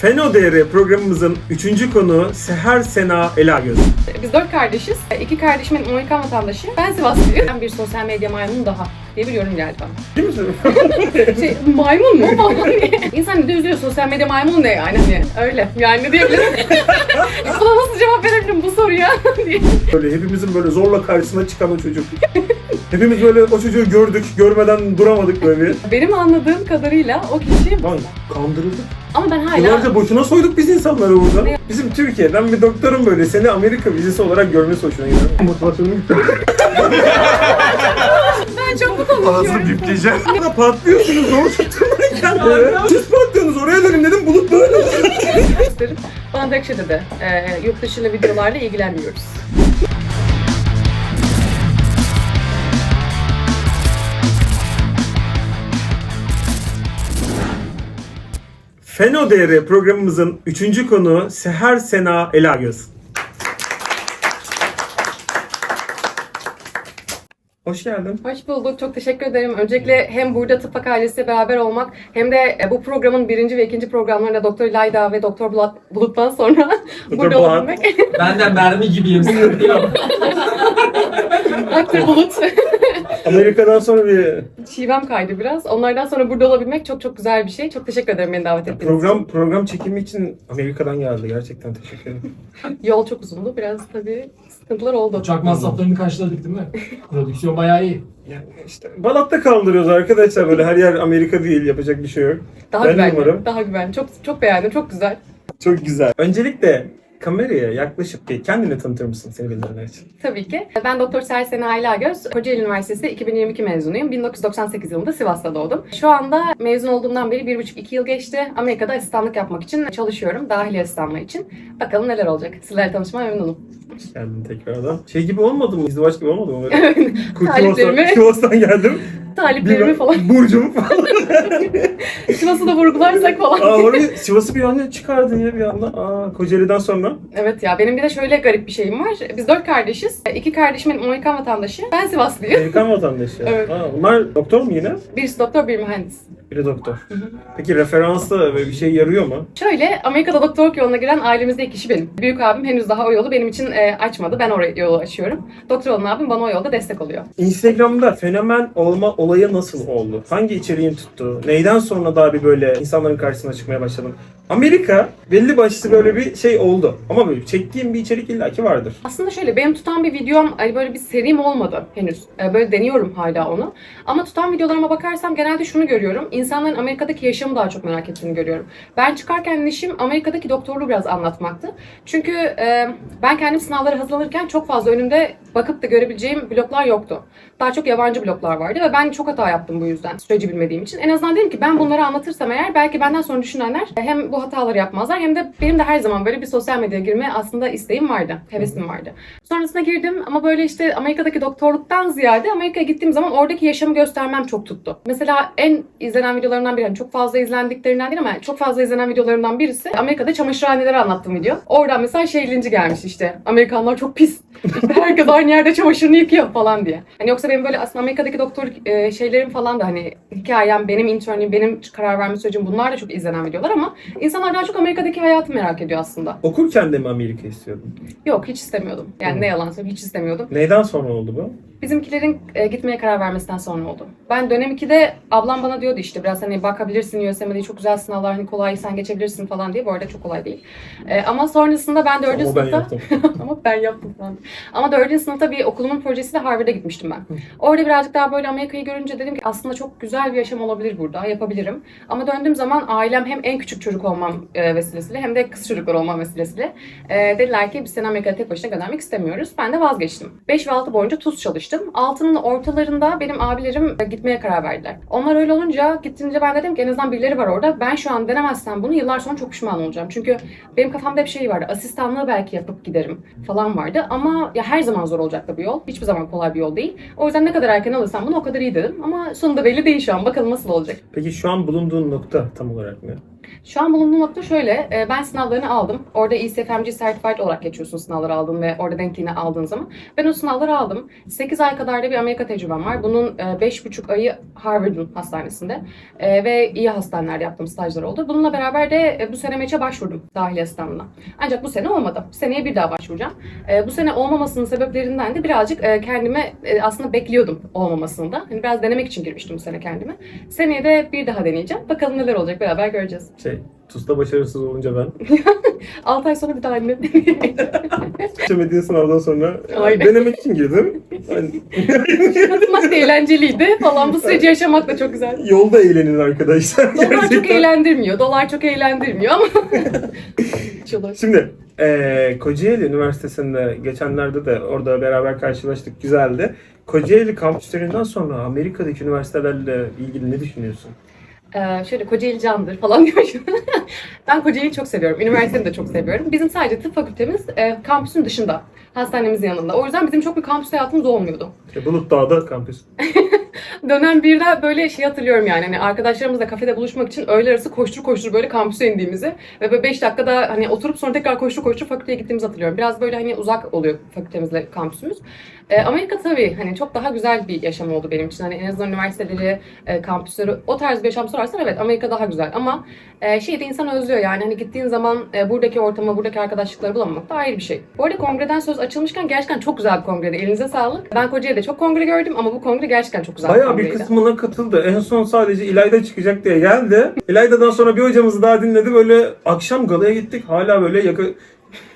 Feno DR programımızın üçüncü konuğu Seher Sena Elagöz. Biz dört kardeşiz. İki kardeşimin Amerikan vatandaşı. Ben Sivaslıyım. Ben bir sosyal medya maymunu daha diye bir yorum geldi bana. Değil misin? Şey, maymun mu falan diye. İnsan bir de üzülüyor. Sosyal medya maymunu ne yani? Hani öyle. Yani ne diyebilirim? Buna nasıl cevap verebilirim bu soruya? diye. böyle hepimizin böyle zorla karşısına çıkan o çocuk. Hepimiz böyle o çocuğu gördük, görmeden duramadık böyle bir. Benim anladığım kadarıyla o kişi... Lan kandırıldık. Ama ben hala... Yıllarca boşuna soyduk biz insanları burada. Bizim Türkiye'den bir doktorun böyle seni Amerika vizesi olarak görmesi hoşuna gidiyor. Motivasyonum gitti. Ben çok mu konuşuyorum? bipleyeceğim. Bana patlıyorsunuz zor tutturmayın kendini. Siz patlıyorsunuz oraya dönün dedim bulut böyle. Bana tek şey dedi. E, yurt dışı videolarla ilgilenmiyoruz. Feno DR programımızın üçüncü konuğu Seher Sena Elagöz. Hoş geldin. Hoş bulduk. Çok teşekkür ederim. Öncelikle hem burada Tıpak ailesiyle beraber olmak hem de e, bu programın birinci ve ikinci programlarında Doktor Layda ve Doktor Bulut, Bulut'tan sonra burada Bulut. olabilmek. Ben de mermi gibiyim. Doktor Bulut. Amerika'dan sonra bir Şivem kaydı biraz. Onlardan sonra burada olabilmek çok çok güzel bir şey. Çok teşekkür ederim beni davet ettiğiniz için. program program çekimi için Amerika'dan geldi. Gerçekten teşekkür ederim. Yol çok uzundu. Biraz tabii sıkıntılar oldu. Uçak masraflarını karşıladık değil mi? Prodüksiyon bayağı iyi. Yani işte Balat'ta kaldırıyoruz arkadaşlar böyle her yer Amerika değil yapacak bir şey yok. Daha Ben güvenli. umarım. Daha güvenli. Çok çok beğendim. Çok güzel. Çok güzel. Öncelikle kameraya yaklaşıp bir kendini tanıtır mısın seni bilmeyenler için? Tabii ki. Ben Doktor Sersene Ayla Göz, Kocaeli Üniversitesi 2022 mezunuyum. 1998 yılında Sivas'ta doğdum. Şu anda mezun olduğumdan beri 1,5-2 yıl geçti. Amerika'da asistanlık yapmak için çalışıyorum. Dahiliye asistanlığı için. Bakalım neler olacak. Sizlerle tanışmaya memnunum. Hoş geldin tekrardan. Şey gibi olmadı mı? İzdivaç gibi olmadı mı? Böyle Taliplerimi. Geldim. Taliplerimi falan. Burcumu falan. Sivas'ı da vurgularsak falan. Aa orayı Sivas'ı bir anda çıkardın ya bir anda. Aa Kocaeli'den sonra. Evet ya benim bir de şöyle garip bir şeyim var. Biz dört kardeşiz. İki kardeşimin Amerikan vatandaşı. Ben Sivaslıyım. Amerikan vatandaşı. Evet. Aa, bunlar doktor mu yine? Birisi doktor, bir mühendis. Biri doktor. Peki referansta böyle bir şey yarıyor mu? Şöyle Amerika'da doktorluk yoluna giren ailemizde ilk kişi benim. Büyük abim henüz daha o yolu benim için e, açmadı. Ben oraya yolu açıyorum. Doktor olan abim bana o yolda destek oluyor. Instagram'da fenomen olma olayı nasıl oldu? Hangi içeriğin tuttu? Neyden sonra daha bir böyle insanların karşısına çıkmaya başladın? Amerika belli başlı böyle bir şey oldu. Ama böyle çektiğim bir içerik illaki vardır. Aslında şöyle benim tutan bir videom hani böyle bir serim olmadı henüz. E, Böyle deniyorum hala onu. Ama tutan videolarıma bakarsam genelde şunu görüyorum. İnsanların Amerika'daki yaşamı daha çok merak ettiğini görüyorum. Ben çıkarken işim Amerika'daki doktorluğu biraz anlatmaktı. Çünkü e, ben kendim sınavlara hazırlanırken çok fazla önümde bakıp da görebileceğim bloklar yoktu. Daha çok yabancı bloklar vardı ve ben çok hata yaptım bu yüzden süreci bilmediğim için. En azından dedim ki ben bunları anlatırsam eğer belki benden sonra düşünenler hem bu hataları yapmazlar hem de benim de her zaman böyle bir sosyal medyaya girme aslında isteğim vardı, hevesim vardı. Sonrasında girdim ama böyle işte Amerika'daki doktorluktan ziyade Amerika'ya gittiğim zaman oradaki yaşamı göstermem çok tuttu. Mesela en izlenen videolarımdan biri, yani çok fazla izlendiklerinden değil ama çok fazla izlenen videolarımdan birisi Amerika'da çamaşırhaneleri anlattığım video. Oradan mesela şey linci gelmiş işte. Amerikanlar çok pis. İşte herkes aynı yerde çamaşırını yıkıyor falan diye. Hani yoksa benim böyle aslında Amerika'daki doktor e, şeylerim falan da hani hikayem, benim internliğim, benim karar verme sürecim bunlar da çok izlenen videolar ama insanlar daha çok Amerika'daki hayatı merak ediyor aslında. Okurken de mi Amerika istiyordun? Yok hiç istemiyordum. Yani Hı. ne yalan söyleyeyim hiç istemiyordum. Neyden sonra oldu bu? Bizimkilerin e, gitmeye karar vermesinden sonra oldu. Ben dönem 2'de ablam bana diyordu işte biraz hani bakabilirsin USMLE'de çok güzel sınavlar hani kolay sen geçebilirsin falan diye. Bu arada çok kolay değil. E, ama sonrasında ben 4. Ama ben sınıfta... yaptım. ama ben yaptım falan. Ama 4. sınıfta bir okulumun projesiyle Harvard'a gitmiştim ben. Orada birazcık daha böyle Amerika'yı görünce dedim ki aslında çok güzel bir yaşam olabilir burada. Yapabilirim. Ama döndüğüm zaman ailem hem en küçük çocuk olmam e, vesilesiyle hem de kız çocuklar olmam vesilesiyle e, dediler ki biz seni Amerika'ya tek başına göndermek istemiyoruz. Ben de vazgeçtim. 5 ve 6 boyunca tuz çalıştım. 6'nın ortalarında benim abilerim e, gitmeye karar verdiler. Onlar öyle olunca gittiğimde ben dedim ki en azından birileri var orada. Ben şu an denemezsem bunu yıllar sonra çok pişman olacağım. Çünkü benim kafamda hep şey vardı. Asistanlığı belki yapıp giderim falan vardı. Ama ya her zaman zor olacak da bir yol. Hiçbir zaman kolay bir yol değil. O yüzden ne kadar erken alırsam bunu o kadar iyi dedim. Ama sonunda belli değil şu an. Bakalım nasıl olacak. Peki şu an bulunduğun nokta tam olarak ne? Şu an bulunduğum nokta şöyle. e, Ben sınavlarını aldım. Orada ECFMG Certified olarak geçiyorsun sınavları aldın ve orada denkliğini aldığın zaman. Ben o sınavları aldım. 8 ay kadar da bir Amerika tecrübem var. Bunun e, 5,5 ayı Harvard'ın hastanesinde e, ve iyi hastanelerde yaptığım stajlar oldu. Bununla beraber de e, bu sene meçe başvurdum dahiliye asistanlığına. Ancak bu sene olmadı. Seneye bir daha başvuracağım. Bu sene olmamasının sebeplerinden de birazcık kendime aslında bekliyordum olmamasını da. Hani biraz denemek için girmiştim bu sene kendime. Seneye de bir daha deneyeceğim. Bakalım neler olacak beraber göreceğiz. Şey, TUS'ta başarısız olunca ben. 6 ay sonra bir daha yine. Geçemediğin sınavdan sonra Aynen. denemek için girdim. Hani, Katılmak da eğlenceliydi falan. Bu süreci yaşamak da çok güzel. yolda eğlenin arkadaşlar. Dolar çok Gerçekten. eğlendirmiyor. Dolar çok eğlendirmiyor ama. Çılır. Şimdi eee Kocaeli Üniversitesi'nde geçenlerde de orada beraber karşılaştık. Güzeldi. Kocaeli kampüslerinden sonra Amerika'daki üniversitelerle ilgili ne düşünüyorsun? Ee, şöyle Kocaeli candır falan diyormuşum. ben Kocaeli'yi çok seviyorum. Üniversitemi de çok seviyorum. Bizim sadece tıp fakültemiz e, kampüsün dışında. Hastanemizin yanında. O yüzden bizim çok bir kampüs hayatımız olmuyordu. İşte Bulut Dağ'da kampüs. Dönem birde böyle şey hatırlıyorum yani hani arkadaşlarımızla kafede buluşmak için öğle arası koştur koştur böyle kampüse indiğimizi ve böyle 5 dakikada hani oturup sonra tekrar koştur koştur fakülteye gittiğimizi hatırlıyorum. Biraz böyle hani uzak oluyor fakültemizle kampüsümüz. Ee, Amerika tabii hani çok daha güzel bir yaşam oldu benim için. Hani en azından üniversiteleri, e, kampüsleri o tarz bir yaşam sorarsan evet Amerika daha güzel ama e, şeyi de insan özlüyor yani hani gittiğin zaman e, buradaki ortamı, buradaki arkadaşlıkları bulamamak da ayrı bir şey. Bu arada kongreden söz açılmışken gerçekten çok güzel bir kongreydi. Elinize sağlık. Ben Kocaeli'de çok kongre gördüm ama bu kongre gerçekten çok güzel bir Bayağı bir kongreydi. kısmına katıldı. En son sadece İlayda çıkacak diye geldi. İlayda'dan sonra bir hocamızı daha dinledi. Böyle akşam galaya gittik. Hala böyle yakı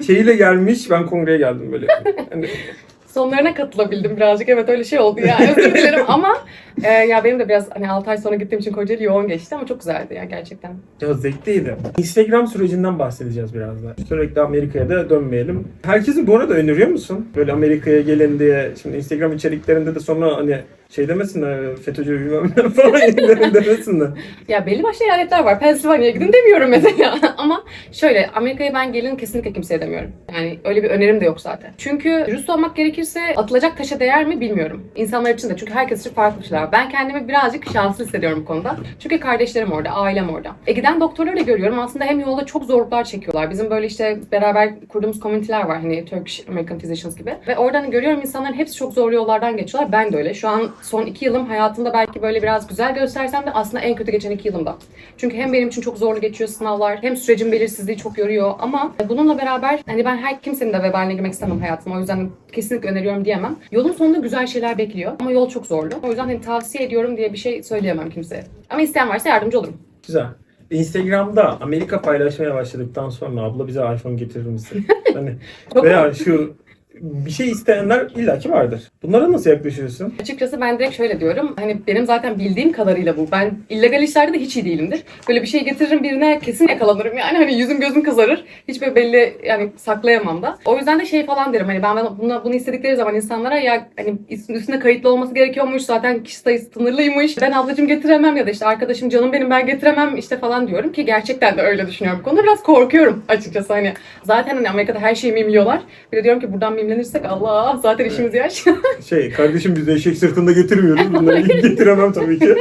şeyiyle gelmiş. Ben kongreye geldim böyle. Hani Sonlarına katılabildim birazcık. Evet öyle şey oldu yani. Özür dilerim ama e, ya benim de biraz hani 6 ay sonra gittiğim için Kocaeli yoğun geçti ama çok güzeldi ya gerçekten. Ya zevkliydi. Instagram sürecinden bahsedeceğiz biraz da. Sürekli Amerika'ya da dönmeyelim. Herkesi bu arada öneriyor musun? Böyle Amerika'ya gelin diye. Şimdi Instagram içeriklerinde de sonra hani şey demesinler FETÖ'cü bilmem ne falan demesinler. Ya belli başlı eyaletler var. Pennsylvania'ya gidin demiyorum mesela. Ama şöyle Amerika'ya ben gelin kesinlikle kimseye demiyorum. Yani öyle bir önerim de yok zaten. Çünkü dürüst olmak gerekirse atılacak taşa değer mi bilmiyorum. İnsanlar için de çünkü herkes için farklı şeyler. Ben kendimi birazcık şanslı hissediyorum bu konuda. Çünkü kardeşlerim orada, ailem orada. E giden doktorları da görüyorum. Aslında hem yolda çok zorluklar çekiyorlar. Bizim böyle işte beraber kurduğumuz komüniteler var. Hani Turkish American Physicians gibi. Ve oradan görüyorum insanların hepsi çok zorlu yollardan geçiyorlar. Ben de öyle. Şu an son iki yılım hayatımda belki böyle biraz güzel göstersem de aslında en kötü geçen iki yılımda. Çünkü hem benim için çok zorlu geçiyor sınavlar, hem sürecin belirsizliği çok yoruyor ama bununla beraber hani ben her kimsenin de vebaline girmek istemem hayatıma. O yüzden kesinlikle öneriyorum diyemem. Yolun sonunda güzel şeyler bekliyor ama yol çok zorlu. O yüzden hani tavsiye ediyorum diye bir şey söyleyemem kimseye. Ama isteyen varsa yardımcı olurum. Güzel. Instagram'da Amerika paylaşmaya başladıktan sonra abla bize iPhone getirir misin? Hani veya şu bir şey isteyenler illaki vardır. Bunlara nasıl yaklaşıyorsun? Açıkçası ben direkt şöyle diyorum. Hani benim zaten bildiğim kadarıyla bu. Ben illegal işlerde de hiç iyi değilimdir. Böyle bir şey getiririm birine kesin yakalanırım. Yani hani yüzüm gözüm kızarır. Hiç böyle belli yani saklayamam da. O yüzden de şey falan derim. Hani ben buna, bunu istedikleri zaman insanlara ya hani üstüne kayıtlı olması gerekiyormuş. Zaten kişi sayısı sınırlıymış. Ben ablacığım getiremem ya da işte arkadaşım canım benim ben getiremem işte falan diyorum ki gerçekten de öyle düşünüyorum. Bu konuda biraz korkuyorum açıkçası hani. Zaten hani Amerika'da her şeyi mimliyorlar. Bir de diyorum ki buradan mimlenirsek Allah zaten işimiz yaş. Şey kardeşim biz de eşek sırtında getirmiyoruz. Bunları getiremem tabii ki.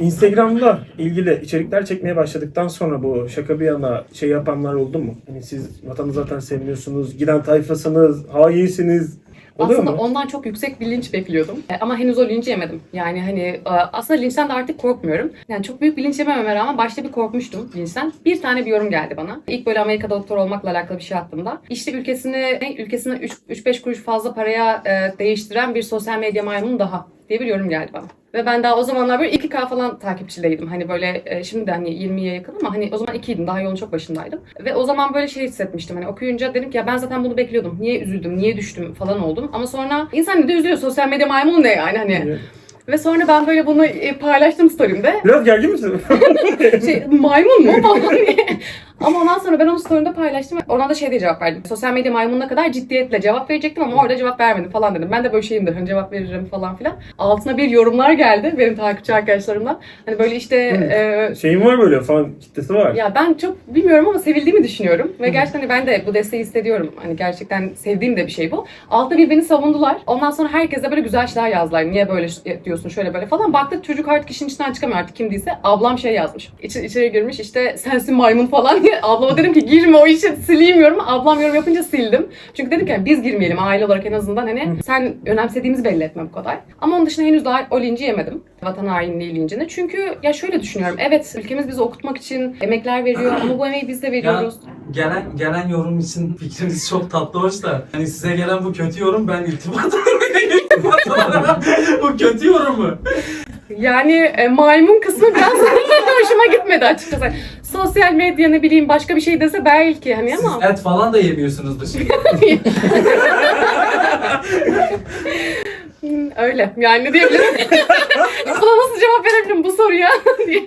Instagram'da ilgili içerikler çekmeye başladıktan sonra bu şaka bir yana şey yapanlar oldu mu? Hani siz vatanı zaten sevmiyorsunuz, giden tayfasınız, hainsiniz. Oluyor Aslında mu? ondan çok yüksek bir linç bekliyordum. E, Ama henüz o linci yemedim. Yani hani e, aslında linçten de artık korkmuyorum. Yani çok büyük bir linç yemememe rağmen başta bir korkmuştum linçten. Bir tane bir yorum geldi bana. İlk böyle Amerika'da doktor olmakla alakalı bir şey attığımda. İşte ülkesini, ne, ülkesine 3-5 kuruş fazla paraya e, değiştiren bir sosyal medya maymunu daha diye bir yorum geldi bana. Ve ben daha o zamanlar böyle 2K falan takipçideydim. Hani böyle e, şimdi de hani 20'ye yakın ama hani o zaman 2'ydim. Daha yolun çok başındaydım. Ve o zaman böyle şey hissetmiştim. Hani okuyunca dedim ki ya ben zaten bunu bekliyordum. Niye üzüldüm, niye düştüm falan oldum. Ama sonra insan ne de üzülüyor. Sosyal medya maymunu ne yani hani. Ve sonra ben böyle bunu e, paylaştım story'imde. Biraz gergin misin? Şey maymun mu falan diye. Ama ondan sonra ben onu story'imde paylaştım. Ona da şey diye cevap verdim. Sosyal medya maymununa kadar ciddiyetle cevap verecektim ama orada cevap vermedim falan dedim. Ben de böyle şeyimdir hani cevap veririm falan filan. Altına bir yorumlar geldi benim takipçi arkadaşlarımdan. Hani böyle işte e, Şeyin var böyle fan kitlesi var. ya ben çok bilmiyorum ama sevildiğimi düşünüyorum. Ve gerçekten hani ben de bu desteği hissediyorum. Hani gerçekten sevdiğim de bir şey bu. Altta bir beni savundular. Ondan sonra herkese böyle güzel şeyler yazdılar. Niye böyle ş- diyorsun şöyle böyle falan. Baktık çocuk artık işin içinden çıkamıyor artık kimdiyse. Ablam şey yazmış. İçi, içeri girmiş işte sensin maymun falan diye. Ablama dedim ki girme o işi sileyim yorum. Ablam yorum yapınca sildim. Çünkü dedim ki yani biz girmeyelim aile olarak en azından hani sen önemsediğimizi belli etme bu kadar. Ama onun dışında henüz daha o linci yemedim. Vatan hainliği lincini. Çünkü ya şöyle düşünüyorum. Evet ülkemiz bizi okutmak için emekler veriyor ama bu emeği biz de veriyoruz. Gelen gelen yorum için fikriniz çok tatlı hoş da hani size gelen bu kötü yorum ben iltifat bu kötü yorum mu? Yani e, maymun kısmı biraz hoşuma gitmedi açıkçası. Sosyal medya ne bileyim başka bir şey dese belki hani Siz ama et falan da yemiyorsunuz dışında. Hmm, öyle yani ne diyebilirim? Buna nasıl cevap verebilirim bu soruya diye.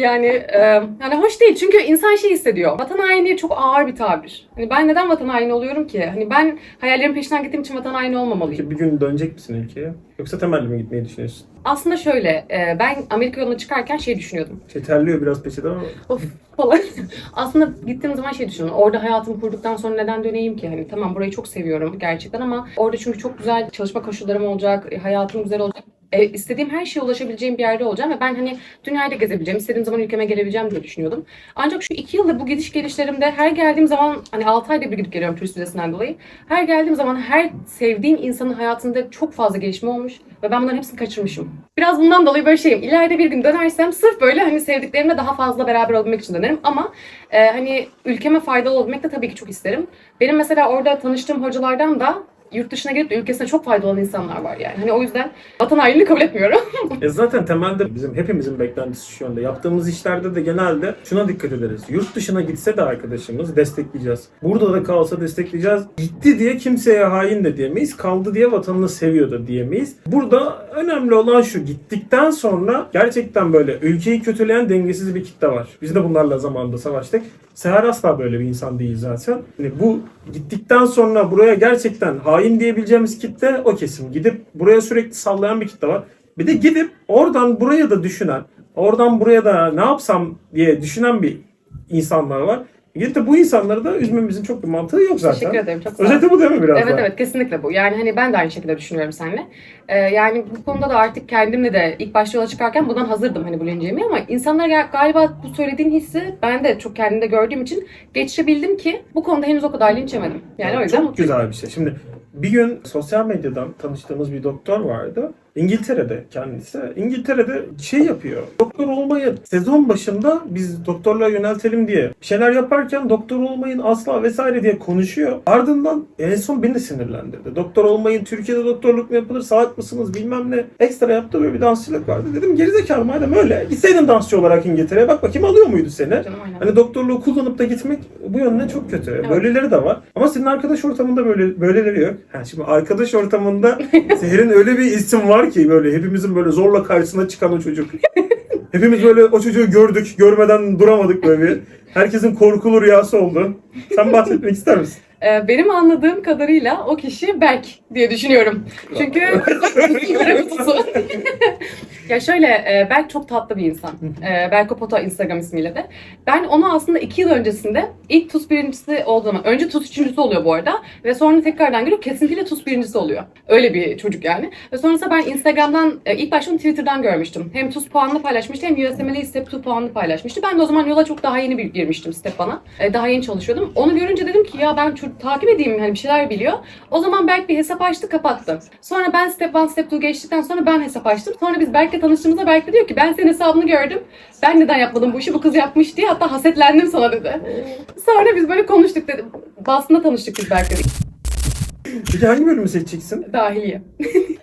Yani e, yani hoş değil çünkü insan şey hissediyor. Vatan haini çok ağır bir tabir. Hani ben neden vatan haini oluyorum ki? Hani ben hayallerimin peşinden gittiğim için vatan haini olmamalıyım. Bir gün dönecek misin ülkeye? Yoksa temelli mi gitmeyi düşünüyorsun? Aslında şöyle e, ben Amerika yoluna çıkarken şey düşünüyordum. Şey terliyor biraz peçete ama Of falan. Aslında gittiğim zaman şey düşünüyorum. Orada hayatımı kurduktan sonra neden döneyim ki? Hani tamam burayı çok seviyorum gerçekten ama orada çünkü çok güzel çalışma koşullarım olacak, e, hayatım güzel olacak. E, istediğim her şeye ulaşabileceğim bir yerde olacağım ve ben hani dünyayı da gezebileceğim, istediğim zaman ülkeme gelebileceğim diye düşünüyordum. Ancak şu iki yılda bu gidiş gelişlerimde her geldiğim zaman hani 6 ayda bir gidip geliyorum turist vizesinden dolayı. Her geldiğim zaman her sevdiğim insanın hayatında çok fazla gelişme olmuş ve ben bunların hepsini kaçırmışım. Biraz bundan dolayı böyle şeyim. İleride bir gün dönersem sırf böyle hani sevdiklerimle daha fazla beraber olabilmek için dönerim ama e, hani ülkeme faydalı olabilmek de tabii ki çok isterim. Benim mesela orada tanıştığım hocalardan da yurt dışına gidip de ülkesine çok faydalı olan insanlar var yani. Hani o yüzden vatan hainliğini kabul etmiyorum. E zaten temelde bizim hepimizin beklentisi şu yönde. Yaptığımız işlerde de genelde şuna dikkat ederiz. Yurt dışına gitse de arkadaşımız destekleyeceğiz. Burada da kalsa destekleyeceğiz. Gitti diye kimseye hain de diyemeyiz. Kaldı diye vatanını seviyor da diyemeyiz. Burada önemli olan şu. Gittikten sonra gerçekten böyle ülkeyi kötüleyen dengesiz bir kitle var. Biz de bunlarla zamanında savaştık. Seher asla böyle bir insan değil zaten. Yani bu gittikten sonra buraya gerçekten hain diyebileceğimiz kitle o kesim. Gidip buraya sürekli sallayan bir kitle var. Bir de gidip oradan buraya da düşünen, oradan buraya da ne yapsam diye düşünen bir insanlar var. Gidip de bu insanları da üzmemizin çok bir mantığı yok zaten. Teşekkür ederim. Çok sağ olun. Özeti bu değil mi biraz Evet daha? evet kesinlikle bu. Yani hani ben de aynı şekilde düşünüyorum seninle. Ee, yani bu konuda da artık kendimle de ilk başta yola çıkarken bundan hazırdım hani bu linceyi ama insanlar gal- galiba bu söylediğin hissi ben de çok kendimde gördüğüm için geçirebildim ki bu konuda henüz o kadar linç yemedim. Yani o yüzden Çok mutluyum. güzel bir şey. Şimdi bir gün sosyal medyadan tanıştığımız bir doktor vardı. İngiltere'de kendisi. İngiltere'de şey yapıyor. Doktor olmayı sezon başında biz doktorluğa yöneltelim diye bir şeyler yaparken doktor olmayın asla vesaire diye konuşuyor. Ardından en son beni de sinirlendirdi. Doktor olmayın Türkiye'de doktorluk mu yapılır salak mısınız bilmem ne. Ekstra yaptı böyle bir dansçılık vardı. Dedim gerizekalı madem öyle. Gitseydin dansçı olarak İngiltere'ye bak bakayım alıyor muydu seni? Canım. Hani doktorluğu kullanıp da gitmek bu yönden çok kötü. Böyleleri de var. Ama senin arkadaş ortamında böyle böyleleri yok. Ha şimdi arkadaş ortamında Seher'in öyle bir isim var ki böyle hepimizin böyle zorla karşısına çıkan o çocuk. Hepimiz böyle o çocuğu gördük, görmeden duramadık böyle bir. Herkesin korkulu rüyası oldu. Sen bahsetmek ister misin? Ee, benim anladığım kadarıyla o kişi Berk diye düşünüyorum. Çünkü ya şöyle e, Berk çok tatlı bir insan. E, Berk Opota Instagram ismiyle de. Ben onu aslında iki yıl öncesinde ilk TUS birincisi olduğu zaman, önce TUS üçüncüsü oluyor bu arada ve sonra tekrardan geliyor kesinlikle TUS birincisi oluyor. Öyle bir çocuk yani. Ve sonrasında ben Instagram'dan, e, ilk başta onu Twitter'dan görmüştüm. Hem TUS puanını paylaşmıştı hem USMLE Step 2 puanını paylaşmıştı. Ben de o zaman yola çok daha yeni bir girmiştim Step bana. E, daha yeni çalışıyordum. Onu görünce dedim ki ya ben çocuk takip edeyim hani bir şeyler biliyor. O zaman Berk bir hesap açtı kapattı. Sonra ben Step 1 Step 2 geçtikten sonra ben hesap açtım. Sonra biz Berk'le tanıştığımızda Berk de diyor ki ben senin hesabını gördüm. Ben neden yapmadım bu işi bu kız yapmış diye hatta hasetlendim sana dedi. Sonra biz böyle konuştuk dedim. Basında tanıştık biz Berk'le. Peki hangi bölümü seçeceksin? Dahiliye.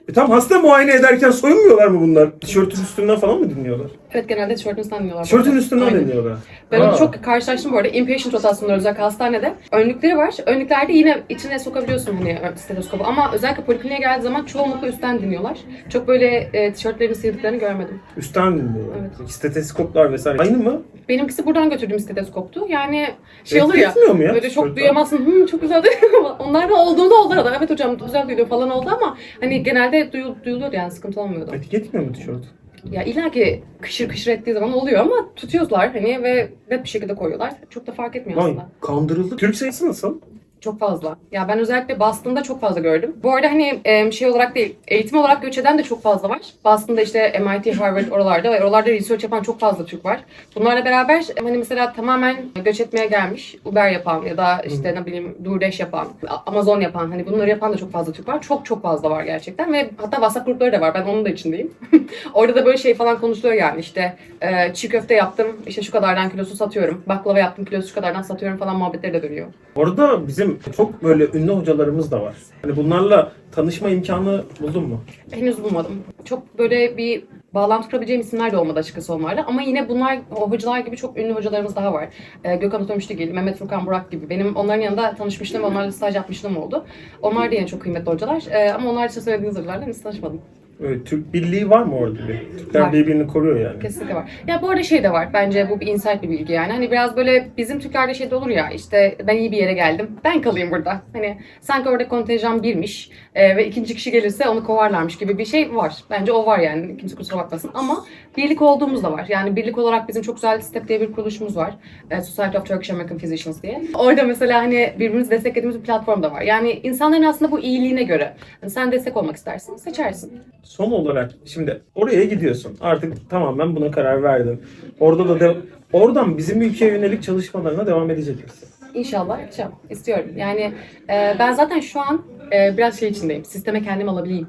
E tam hasta muayene ederken soyunmuyorlar mı bunlar? Tişörtün üstünden falan mı dinliyorlar? Evet genelde tişörtün üstünden dinliyorlar. Tişörtün üstünden Aynen. deniyorlar. Ben onu çok karşılaştım bu arada. Inpatient rotasyonları özellikle hastanede. Önlükleri var. Önlüklerde yine içine sokabiliyorsun hani stetoskopu ama özellikle polikliniğe geldiği zaman çoğunlukla üstten dinliyorlar. Çok böyle e, tişörtlerini sıyırdıklarını görmedim. Üstten dinliyorlar. Evet. Steteskoplar vesaire. Aynı mı? Benimkisi buradan götürdüğüm stetoskoptu. Yani şey olur ya. etmiyor mu ya? Böyle çok duyamazsın. Hı, çok güzel duyuyor. Onlar da olduğunda oldu arada. Evet hocam güzel duyuluyor falan oldu ama hani genelde duyul, duyuluyor yani sıkıntı olmuyordu. Etki etmiyor mu tişört? Ya illa ki kışır kışır ettiği zaman oluyor ama tutuyorlar hani ve net bir şekilde koyuyorlar. Çok da fark etmiyor aslında. kandırıldı. Türk sayısı nasıl? Çok fazla. Ya ben özellikle Boston'da çok fazla gördüm. Bu arada hani e, şey olarak değil, eğitim olarak göç eden de çok fazla var. Boston'da işte MIT, Harvard oralarda ve oralarda research yapan çok fazla Türk var. Bunlarla beraber hani mesela tamamen göç etmeye gelmiş Uber yapan ya da işte ne bileyim DoorDash yapan, Amazon yapan hani bunları yapan da çok fazla Türk var. Çok çok fazla var gerçekten ve hatta WhatsApp grupları da var. Ben onun da içindeyim. Orada da böyle şey falan konuşuluyor yani işte e, çiğ köfte yaptım işte şu kadardan kilosu satıyorum. Baklava yaptım kilosu şu kadardan satıyorum falan muhabbetleri de dönüyor. Orada bizim çok böyle ünlü hocalarımız da var. Hani bunlarla tanışma imkanı buldun mu? Henüz bulmadım. Çok böyle bir bağlantı kurabileceğim isimler de olmadı açıkçası onlarla. Ama yine bunlar, o hocalar gibi çok ünlü hocalarımız daha var. Ee, Gökhan Otomiştigil, Mehmet Furkan Burak gibi. Benim onların yanında tanışmışlığım ve onlarla staj yapmışlığım oldu. Onlar da yine çok kıymetli hocalar. Ee, ama onlar için söylediğiniz hocalarla henüz tanışmadım. Öyle Türk birliği var mı orada bir? Türkler Var. birbirini koruyor yani. Kesinlikle var. Ya bu arada şey de var. Bence bu bir insight bir bilgi yani. Hani biraz böyle bizim Türklerde şey de olur ya işte ben iyi bir yere geldim. Ben kalayım burada. Hani sanki orada kontenjan birmiş e, ve ikinci kişi gelirse onu kovarlarmış gibi bir şey var. Bence o var yani. Kimse kusura bakmasın. Ama birlik olduğumuz da var. Yani birlik olarak bizim çok güzel STEP diye bir kuruluşumuz var. E, Society of Turkish American Physicians diye. Orada mesela hani birbirimizi desteklediğimiz bir platform da var. Yani insanların aslında bu iyiliğine göre hani sen destek olmak istersin, seçersin. Son olarak şimdi oraya gidiyorsun. Artık tamamen buna karar verdin. Orada da de, oradan bizim ülkeye yönelik çalışmalarına devam edecek misin? İnşallah yapacağım. İstiyorum. Yani e, ben zaten şu an e, biraz şey içindeyim. Sisteme kendim alabileyim.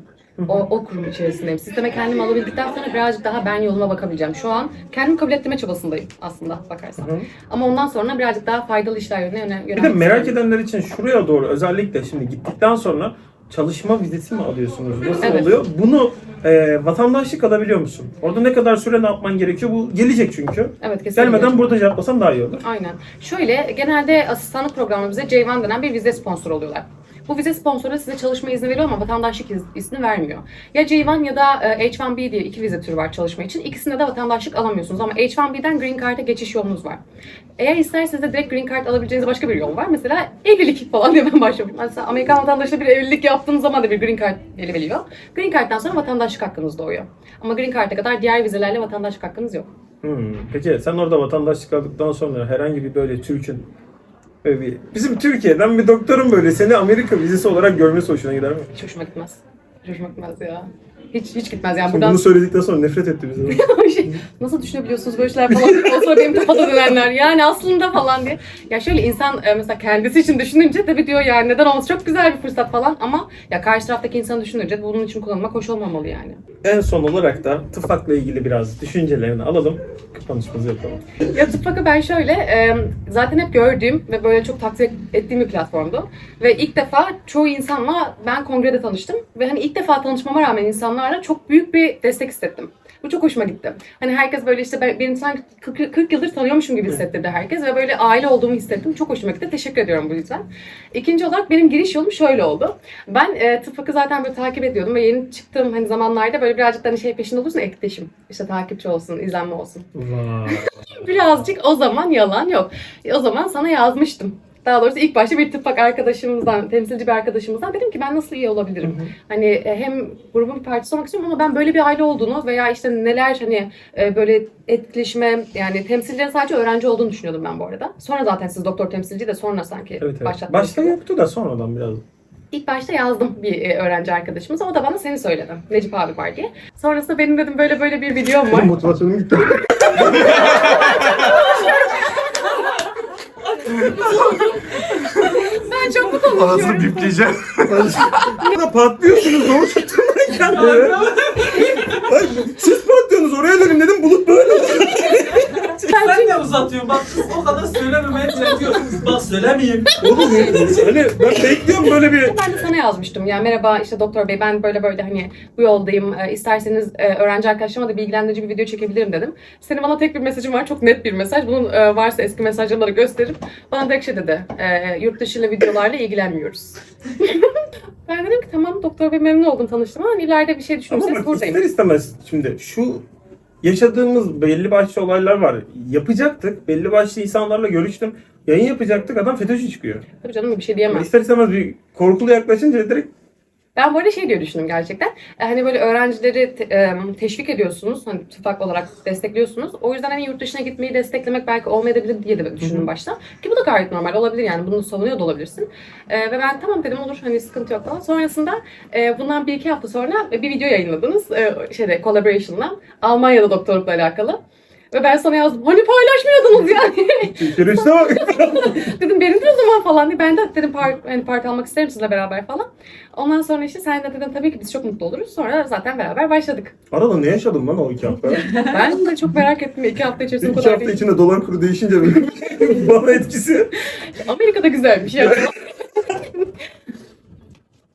O, o kurum içerisindeyim. Sisteme kendim alabildikten sonra birazcık daha ben yoluma bakabileceğim. Şu an kendim kabul ettirme çabasındayım aslında bakarsan. Hı. Ama ondan sonra birazcık daha faydalı işler yönüne yöne- Bir de yönelmek merak edenler için şuraya doğru özellikle şimdi gittikten sonra çalışma vizesi mi alıyorsunuz? Nasıl Evet. oluyor? Bunu e, vatandaşlık alabiliyor musun? Orada ne kadar süre ne yapman gerekiyor? Bu gelecek çünkü. Evet kesinlikle. Gelmeden burada cevaplasan daha iyi olur. Aynen. Şöyle genelde asistanlık programı bize J1 denen bir vize sponsor oluyorlar. Bu vize sponsoru size çalışma izni veriyor ama vatandaşlık iz- izni vermiyor. Ya J1 ya da e, H1B diye iki vize türü var çalışma için. İkisinde de vatandaşlık alamıyorsunuz ama H1B'den Green Card'a geçiş yolunuz var. Eğer isterseniz de direkt Green Card alabileceğiniz başka bir yol var. Mesela evlilik falan diye ben başlıyorum. Mesela Amerikan vatandaşıyla bir evlilik yaptığınız zaman da bir Green Card gelebiliyor. Green Card'dan sonra vatandaşlık hakkınız doğuyor. Ama Green Card'a kadar diğer vizelerle vatandaşlık hakkınız yok. Hmm. Peki sen orada vatandaşlık aldıktan sonra herhangi bir böyle Türk'ün bizim Türkiye'den bir doktorun böyle seni Amerika vizesi olarak görmesi hoşuna gider mi? Hiç hoşuma gitmez. Hiç hoşuma gitmez ya. Hiç hiç gitmez yani Şimdi buradan bunu söyledikten sonra nefret etti bize. Şey, nasıl düşünebiliyorsunuz böyle şeyler falan o sonra benim kafada dönenler yani aslında falan diye. Ya şöyle insan e, mesela kendisi için düşününce tabii diyor yani neden olmaz çok güzel bir fırsat falan ama ya karşı taraftaki insanı düşününce bunun için kullanılmak hoş olmamalı yani. en son olarak da tıfakla ilgili biraz düşüncelerini alalım. Kapanışımızı yapalım. Ya Tupac'ı ben şöyle e, zaten hep gördüğüm ve böyle çok takdir ettiğim bir platformdu. Ve ilk defa çoğu insanla ben kongrede tanıştım. Ve hani ilk defa tanışmama rağmen insanlarla çok büyük bir destek hissettim. Bu çok hoşuma gitti. Hani herkes böyle işte ben- benim sanki 40, 40 yıldır tanıyormuşum gibi hissettirdi herkes ve böyle aile olduğumu hissettim. Çok hoşuma gitti. Teşekkür ediyorum bu yüzden. İkinci olarak benim giriş yolum şöyle oldu. Ben e, Tıpak'ı zaten böyle takip ediyordum ve yeni çıktığım hani zamanlarda böyle birazcık da hani şey peşinde olursun etkileşim. İşte takipçi olsun, izlenme olsun. Birazcık o zaman yalan yok. E, O zaman sana yazmıştım. Daha doğrusu ilk başta bir tıpak arkadaşımızdan, temsilci bir arkadaşımızdan dedim ki ben nasıl iyi olabilirim? Hani e, hem grubun bir parçası olmak istiyorum ama ben böyle bir aile olduğunu veya işte neler hani e, böyle etkileşime yani temsilcilerin sadece öğrenci olduğunu düşünüyordum ben bu arada. Sonra zaten siz doktor temsilci de sonra sanki Evet evet. başlattınız. Başta yoktu da sonradan biraz. İlk başta yazdım bir e, öğrenci arkadaşımıza. O da bana seni söyledi. Necip abi var diye. Sonrasında benim dedim böyle böyle bir videom var. Motivasyonum gitti. ben çok mu konuşuyorum? bipleyeceğim. Bana patlıyorsunuz. Doğru tuttum siz patlıyorsunuz. Oraya dedim dedim bulut böyle. Sen ne uzatıyorsun? Bak siz o kadar söylememeye çalışıyorsunuz. Bak söylemeyeyim. Oğlum hani ben bekliyorum böyle bir Ben de sana yazmıştım. Yani merhaba işte doktor bey ben böyle böyle hani bu yoldayım. Ee, isterseniz e, öğrenci arkadaşlarıma da bilgilendirici bir video çekebilirim dedim. Senin bana tek bir mesajın var. Çok net bir mesaj. Bunun e, varsa eski mesajları gösterip bana tek şey dedi. E, yurt dışı videolarla ilgilenmiyoruz. ben dedim ki tamam doktor bey memnun oldum tanıştım ama hani ileride bir şey düşünürseniz bak ister istemez şimdi şu yaşadığımız belli başlı olaylar var. Yapacaktık. Belli başlı insanlarla görüştüm. Yayın yapacaktık. Adam FETÖ'cü çıkıyor. Tabii canım bir şey diyemem. İster istemez bir korkulu yaklaşınca direkt Ben bu arada şey diye düşündüm gerçekten. E, Hani böyle öğrencileri e, teşvik ediyorsunuz. Hani tufak olarak destekliyorsunuz. O yüzden hani yurt dışına gitmeyi desteklemek belki olmayabilir diye de düşündüm başta. Ki bu da gayet normal olabilir yani. Bunu savunuyor da olabilirsin. E, ve ben tamam dedim olur hani sıkıntı yok falan. Sonrasında e, bundan bir iki hafta sonra bir video yayınladınız. E, şeyde collaboration'la. Almanya'da doktorlukla alakalı. Ve ben sana yazdım. Hani paylaşmıyordunuz yani. teröriste bak. dedim benim de o zaman falan diye. Ben de dedim part, hani parti almak isterim sizinle beraber falan. Ondan sonra işte sen de dedin tabii ki biz çok mutlu oluruz. Sonra zaten beraber başladık. Arada ne yaşadın lan o iki hafta? Ben de çok merak ettim. iki hafta içerisinde bu iki kadar hafta değil. içinde dolar kuru değişince bana etkisi. Amerika'da güzelmiş ya.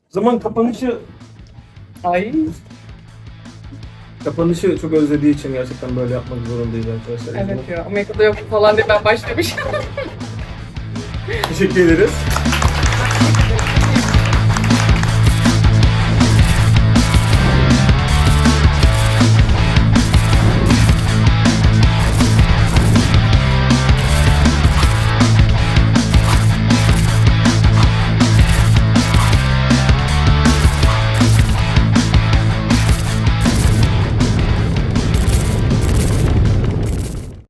O zaman kapanışı Ay. Kapanışı çok özlediği için gerçekten böyle yapmak zorundayız arkadaşlar. Evet ya Amerika'da yok falan diye ben başlamışım. Teşekkür ederiz.